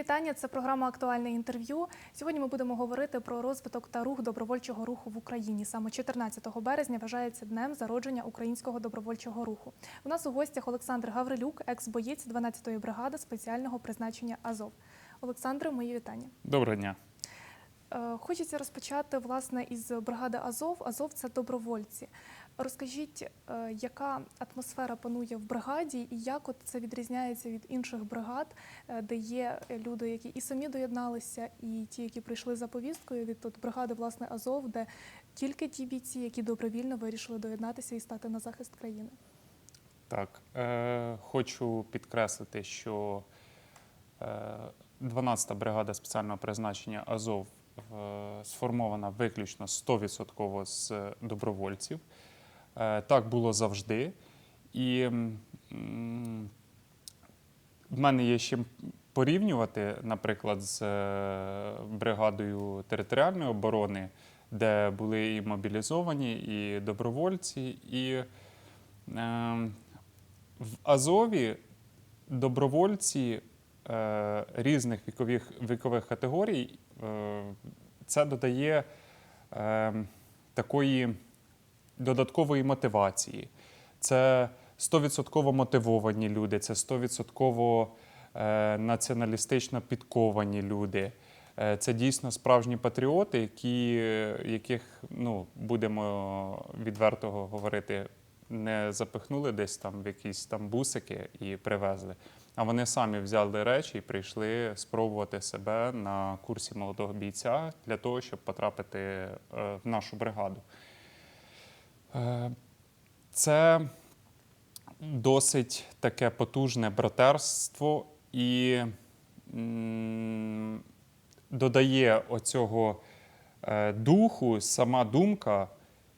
вітання. Це програма Актуальне інтерв'ю. Сьогодні ми будемо говорити про розвиток та рух добровольчого руху в Україні. Саме 14 березня вважається днем зародження українського добровольчого руху. У нас у гостях Олександр Гаврилюк, екс-боєць 12-ї бригади спеціального призначення Азов. Олександре, мої вітання. Доброго дня. Е, Хочеться розпочати власне із бригади Азов. Азов це добровольці. Розкажіть, е, яка атмосфера панує в бригаді, і як от це відрізняється від інших бригад, е, де є люди, які і самі доєдналися, і ті, які прийшли за повісткою від от бригади власне Азов, де тільки ті бійці, які добровільно вирішили доєднатися і стати на захист країни. Так, е, хочу підкреслити, що е, 12-та бригада спеціального призначення Азов е, сформована виключно 100% з добровольців. Е, так було завжди. І в мене є чим порівнювати, наприклад, з е, бригадою територіальної оборони, де були і мобілізовані, і добровольці, і е, в Азові добровольці е, різних вікових, вікових категорій. Це додає е, такої додаткової мотивації. Це 100% мотивовані люди, це 100% е, націоналістично підковані люди. Е, Це дійсно справжні патріоти, які, е, яких, ну, будемо відверто говорити, не запихнули десь там в якісь там бусики і привезли. А вони самі взяли речі і прийшли спробувати себе на курсі молодого бійця для того, щоб потрапити в нашу бригаду. Е, Це досить таке потужне братерство і додає оцього е, духу сама думка,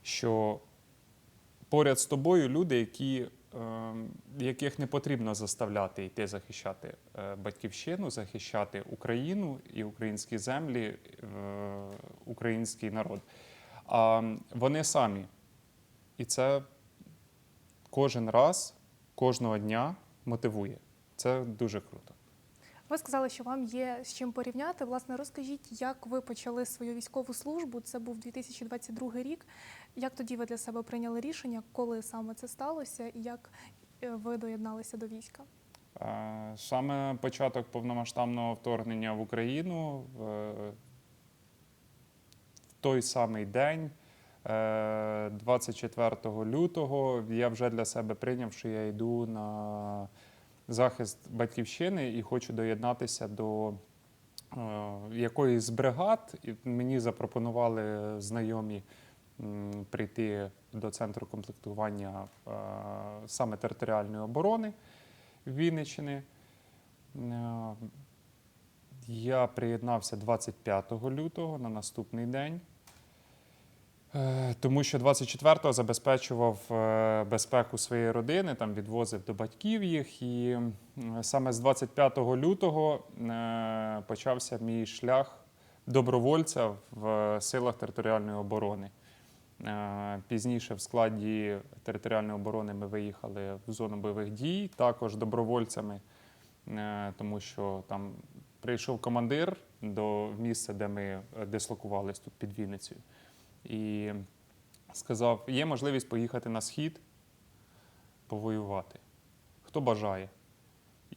що поряд з тобою люди, які, е, яких не потрібно заставляти йти захищати батьківщину, захищати Україну і українські землі, український народ. А вони самі. І це кожен раз, кожного дня мотивує. Це дуже круто. Ви сказали, що вам є з чим порівняти. Власне, розкажіть, як ви почали свою військову службу? Це був 2022 рік. Як тоді ви для себе прийняли рішення, коли саме це сталося, і як е, ви доєдналися до війська? Е, Саме початок повномасштабного вторгнення в Україну в той самий день, 24 лютого, я вже для себе прийняв, що я йду на захист батьківщини і хочу доєднатися до е, якоїсь бригад. Мені запропонували знайомі прийти до центру комплектування е, саме територіальної оборони. Вінниччини. Е, Я приєднався 25 лютого на наступний день, Е, тому що 24-го забезпечував е, безпеку своєї родини, там відвозив до батьків їх. І саме з 25 лютого е, почався мій шлях добровольця в силах територіальної оборони. Е, Пізніше в складі територіальної оборони ми виїхали в зону бойових дій, також добровольцями, е, тому що там прийшов командир до місця, де ми е, дислокувались тут під Вінницею, і сказав: є можливість поїхати на схід, повоювати. Хто бажає?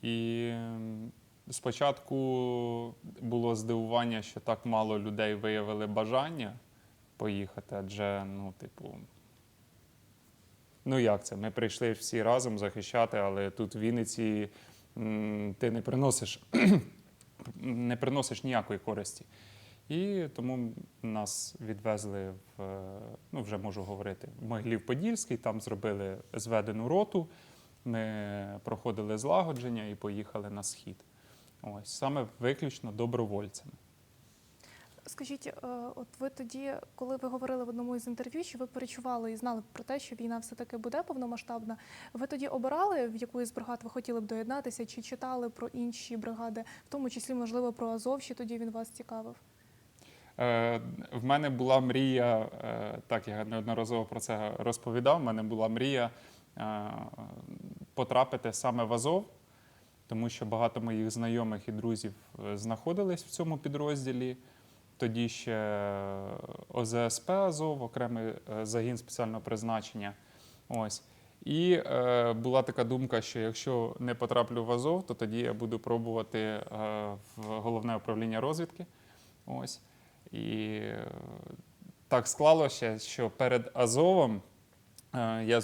І спочатку було здивування, що так мало людей виявили бажання поїхати, адже, ну, типу, ну як це? Ми прийшли всі разом захищати, але тут в Вінниці ти не приносиш, не приносиш ніякої користі. І тому нас відвезли в, е, ну вже можу говорити, в Могилів-Подільський, там зробили зведену роту. Ми проходили злагодження і поїхали на схід. Ось саме виключно добровольцями. Скажіть, е, от ви тоді, коли ви говорили в одному із інтерв'ю, що ви перечували і знали про те, що війна все-таки буде повномасштабна, ви тоді обирали, в яку із бригад ви хотіли б доєднатися, чи читали про інші бригади, в тому числі, можливо, про Азов, що тоді він вас цікавив? Е, в мене була мрія, е, так я неодноразово про це розповідав. В мене була мрія е, потрапити саме в Азов. тому що багато моїх знайомих і друзів знаходились в цьому підрозділі. Тоді ще ОЗСП Азов, окремий загін спеціального призначення. Ось. І е, була така думка, що якщо не потраплю в Азов, то тоді я буду пробувати е, в головне управління розвідки. Ось. І так склалося, що перед Азовом е, я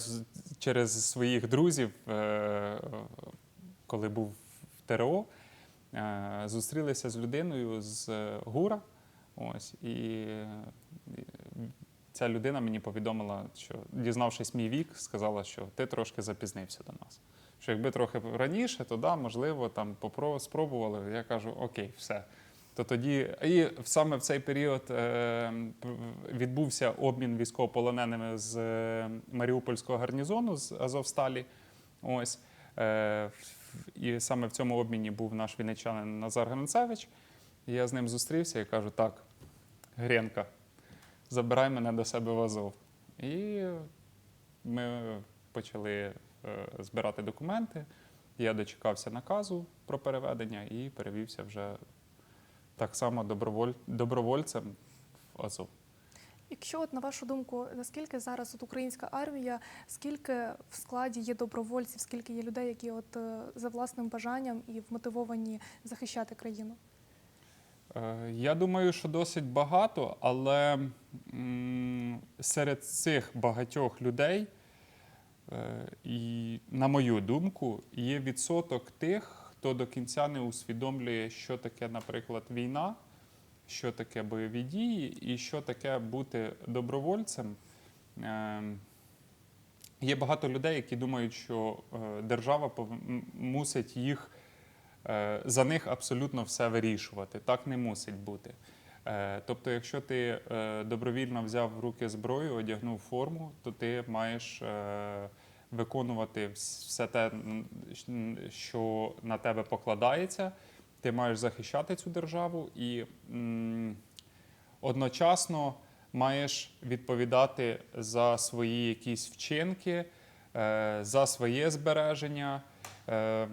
через своїх друзів, е, коли був в ТРО, е, зустрілися з людиною з ГУРа. Ось, і ця людина мені повідомила, що дізнавшись мій вік, сказала, що ти трошки запізнився до нас. Що якби трохи раніше, то да, можливо, там спробували. Я кажу, окей, все. То тоді, і саме в цей період е, відбувся обмін військовополоненими з е, Маріупольського гарнізону з Азовсталі. Ось. Е, і саме в цьому обміні був наш вінничанин Назар Гринцевич. І я з ним зустрівся і кажу: так, Гренка, забирай мене до себе в Азов. І ми почали збирати документи. Я дочекався наказу про переведення і перевівся вже так само доброволь... добровольцем в Азов. Якщо, от, на вашу думку, наскільки зараз от українська армія, скільки в складі є добровольців, скільки є людей, які от е, за власним бажанням і вмотивовані захищати країну? Е, Я думаю, що досить багато, але серед цих багатьох людей, е, на мою думку, є відсоток тих, хто до кінця не усвідомлює, що таке, наприклад, війна, що таке бойові дії і що таке бути добровольцем. Е, Є багато людей, які думають, що е, держава мусить їх е, за них абсолютно все вирішувати. Так не мусить бути. Е, Тобто, якщо ти добровільно взяв в руки зброю, одягнув форму, то ти маєш виконувати все те, що на тебе покладається. Ти маєш захищати цю державу і м, одночасно маєш відповідати за свої якісь вчинки, е, за своє збереження е,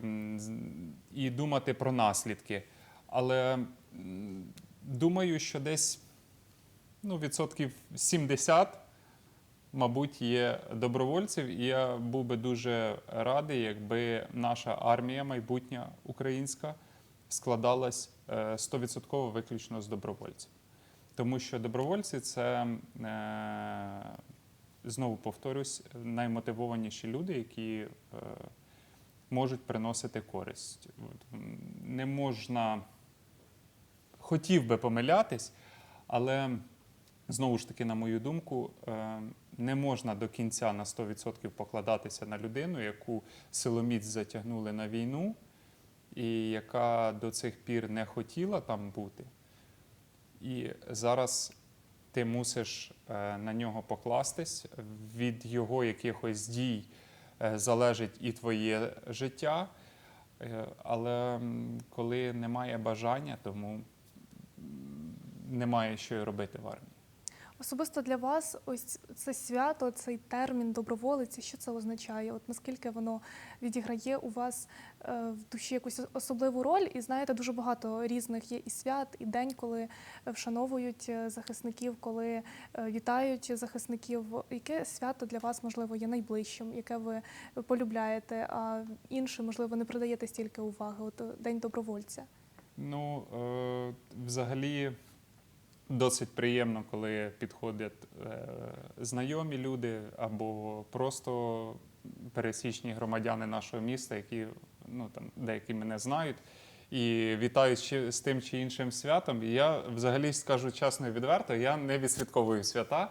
і думати про наслідки. Але м, думаю, що десь ну, відсотків 70, мабуть, є добровольців, і я був би дуже радий, якби наша армія майбутня українська складалась е, 100% виключно з добровольців. Тому що добровольці це, е, знову повторюсь, наймотивованіші люди, які е, можуть приносити користь. Не можна, хотів би помилятись, але знову ж таки, на мою думку, е, не можна до кінця на 100% покладатися на людину, яку силоміць затягнули на війну, і яка до цих пір не хотіла там бути. І зараз ти мусиш е, на нього покластись. Від його якихось дій е, залежить і твоє життя. Е, Але коли немає бажання, тому немає що й робити в армії. Особисто для вас, ось це свято, цей термін доброволець, що це означає? От наскільки воно відіграє у вас е, в душі якусь особливу роль? І знаєте, дуже багато різних є і свят, і день, коли вшановують е, захисників, коли е, вітають захисників. Яке свято для вас можливо є найближчим, яке ви полюбляєте, а інше, можливо, не придаєте стільки уваги? От День добровольця. Ну, взагалі, досить приємно, коли підходять е, знайомі люди або просто пересічні громадяни нашого міста, які ну, там, деякі мене знають. І вітають з тим чи іншим святом. І я взагалі скажу чесно і відверто, я не відсвятковую свята.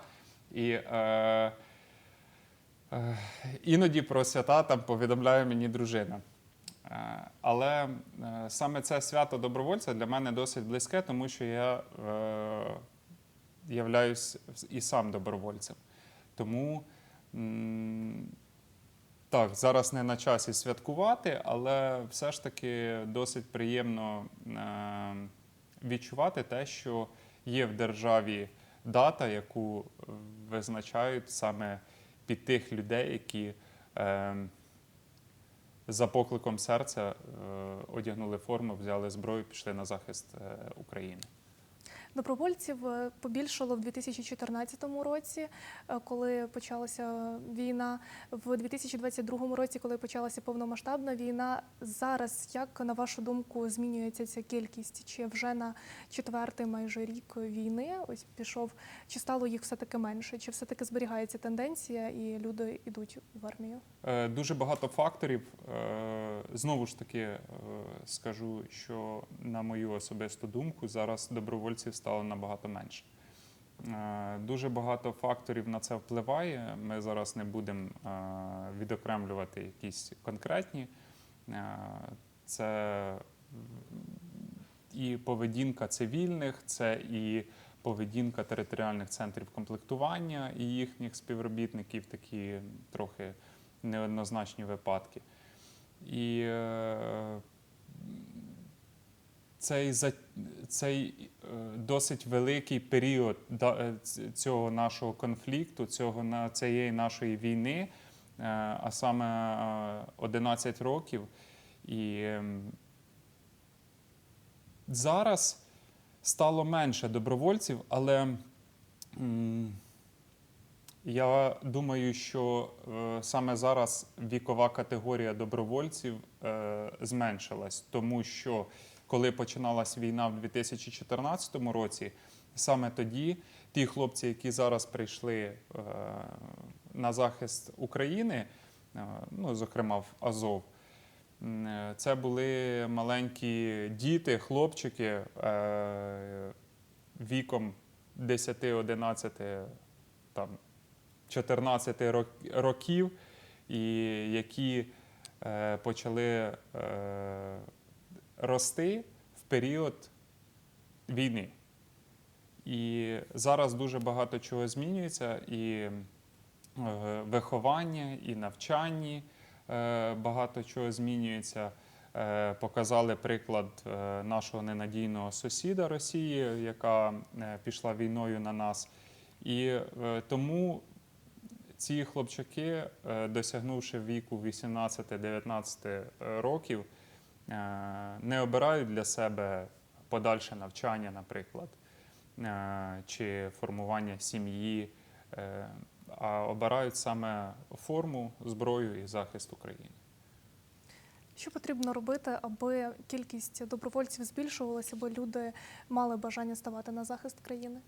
І е, е, іноді про свята там повідомляє мені дружина. Е, Але е, саме це свято добровольця для мене досить близьке, тому що я е, являюсь і сам добровольцем. Тому так, зараз не на часі святкувати, але все ж таки досить приємно відчувати те, що є в державі дата, яку визначають саме під тих людей, які. За покликом серця е, одягнули форму, взяли зброю, пішли на захист е, України. Добровольців е, побільшало в 2014 році, е, коли почалася війна. В 2022 році, коли почалася повномасштабна війна. Зараз як на вашу думку змінюється ця кількість? Чи вже на четвертий майже рік війни ось пішов? Чи стало їх все таки менше? Чи все таки зберігається тенденція і люди йдуть в армію? Е, Дуже багато факторів. Знову ж таки скажу, що на мою особисту думку зараз добровольців стало набагато менше. Е, Дуже багато факторів на це впливає. Ми зараз не будемо е, відокремлювати якісь конкретні. Е, Це і поведінка цивільних, це і поведінка територіальних центрів комплектування і їхніх співробітників, такі трохи неоднозначні випадки. І цей, цей е, досить великий період е, цього нашого конфлікту, цього, цієї нашої війни, е, а саме е, 11 років. І ем, зараз стало менше добровольців, але я думаю, що саме зараз вікова категорія добровольців зменшилась, тому що коли починалась війна в 2014 році, саме тоді ті хлопці, які зараз прийшли е, на захист України, е, ну, зокрема в Азов, е, це були маленькі діти, хлопчики віком 10-11 там, 14 рок- років, і які почали рости в період війни. І зараз дуже багато чого змінюється, і е, виховання, і навчанні е, багато чого змінюється. Е, Показали приклад нашого ненадійного сусіда Росії, яка пішла війною на нас. І тому ці хлопчаки, досягнувши віку 18-19 років, не обирають для себе подальше навчання, наприклад, е, чи формування сім'ї, е, а обирають саме форму, зброю і захист України. Що потрібно робити, аби кількість добровольців збільшувалася, аби люди мали бажання ставати на захист країни?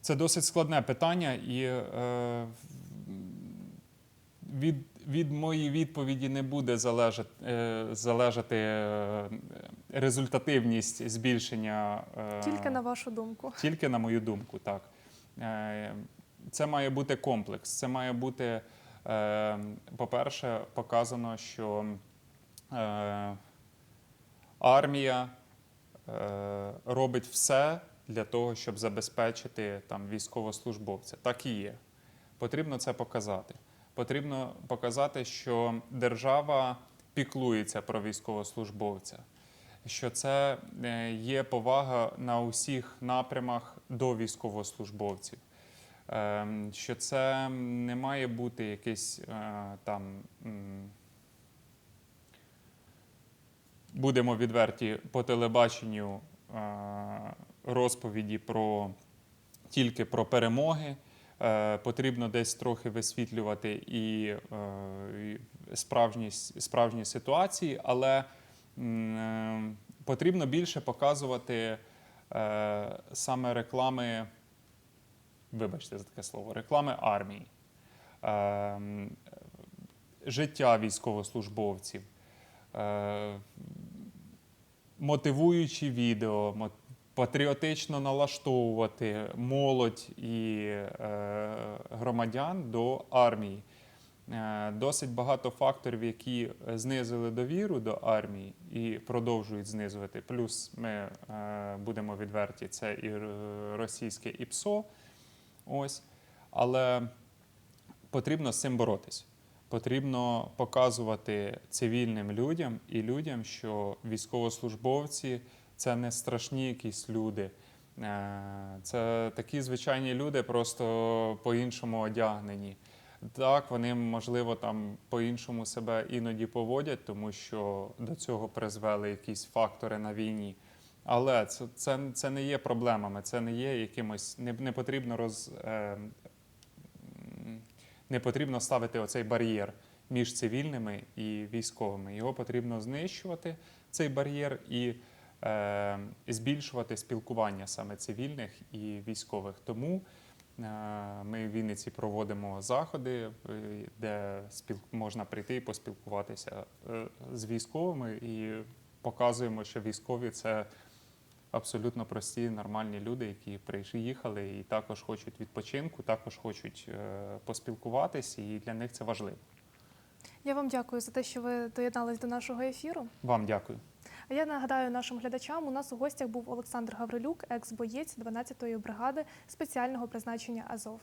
Це досить складне питання, і е, від, від моєї відповіді не буде залежати, е, залежати е, результативність збільшення. е, Тільки на вашу думку. Тільки на мою думку, так. Е, Це має бути комплекс. Це має бути, по-перше, показано, що армія робить все для того, щоб забезпечити там, військовослужбовця. Так і є. Потрібно це показати. Потрібно показати, що держава піклується про військовослужбовця що це е, є повага на усіх напрямах до військовослужбовців, Ем, що це не має бути якийсь е, там. Будемо відверті по телебаченню е, розповіді про тільки про перемоги. Е, Потрібно десь трохи висвітлювати і, е, справжні, справжні ситуації, але е, потрібно більше показувати саме реклами, вибачте за таке слово, реклами армії, життя військовослужбовців, мотивуючі відео, патріотично налаштовувати молодь і е, громадян до армії. Е, Досить багато факторів, які знизили довіру до армії і продовжують знизувати. Плюс ми е, будемо відверті, це і російське ІПСО. Ось. Але потрібно з цим боротися. Потрібно показувати цивільним людям і людям, що військовослужбовці це не страшні якісь люди. Е, Це такі звичайні люди, просто по-іншому одягнені. Так, вони можливо там по-іншому себе іноді поводять, тому що до цього призвели якісь фактори на війні. Але це, це, це не є проблемами, це не є якимось не, не потрібно роз е, не потрібно ставити оцей бар'єр між цивільними і військовими. Його потрібно знищувати, цей бар'єр, і збільшувати спілкування саме цивільних і військових. Тому е, ми в Вінниці проводимо заходи, е, де можна прийти і поспілкуватися е, з військовими і показуємо, що військові це абсолютно прості, нормальні люди, які приїхали і також хочуть відпочинку, також хочуть е, поспілкуватися, і для них це важливо. Я вам дякую за те, що ви доєднались до нашого ефіру. Вам дякую. А я нагадаю нашим глядачам, у нас у гостях був Олександр Гаврилюк, екс-боєць 12-ї бригади спеціального призначення Азов.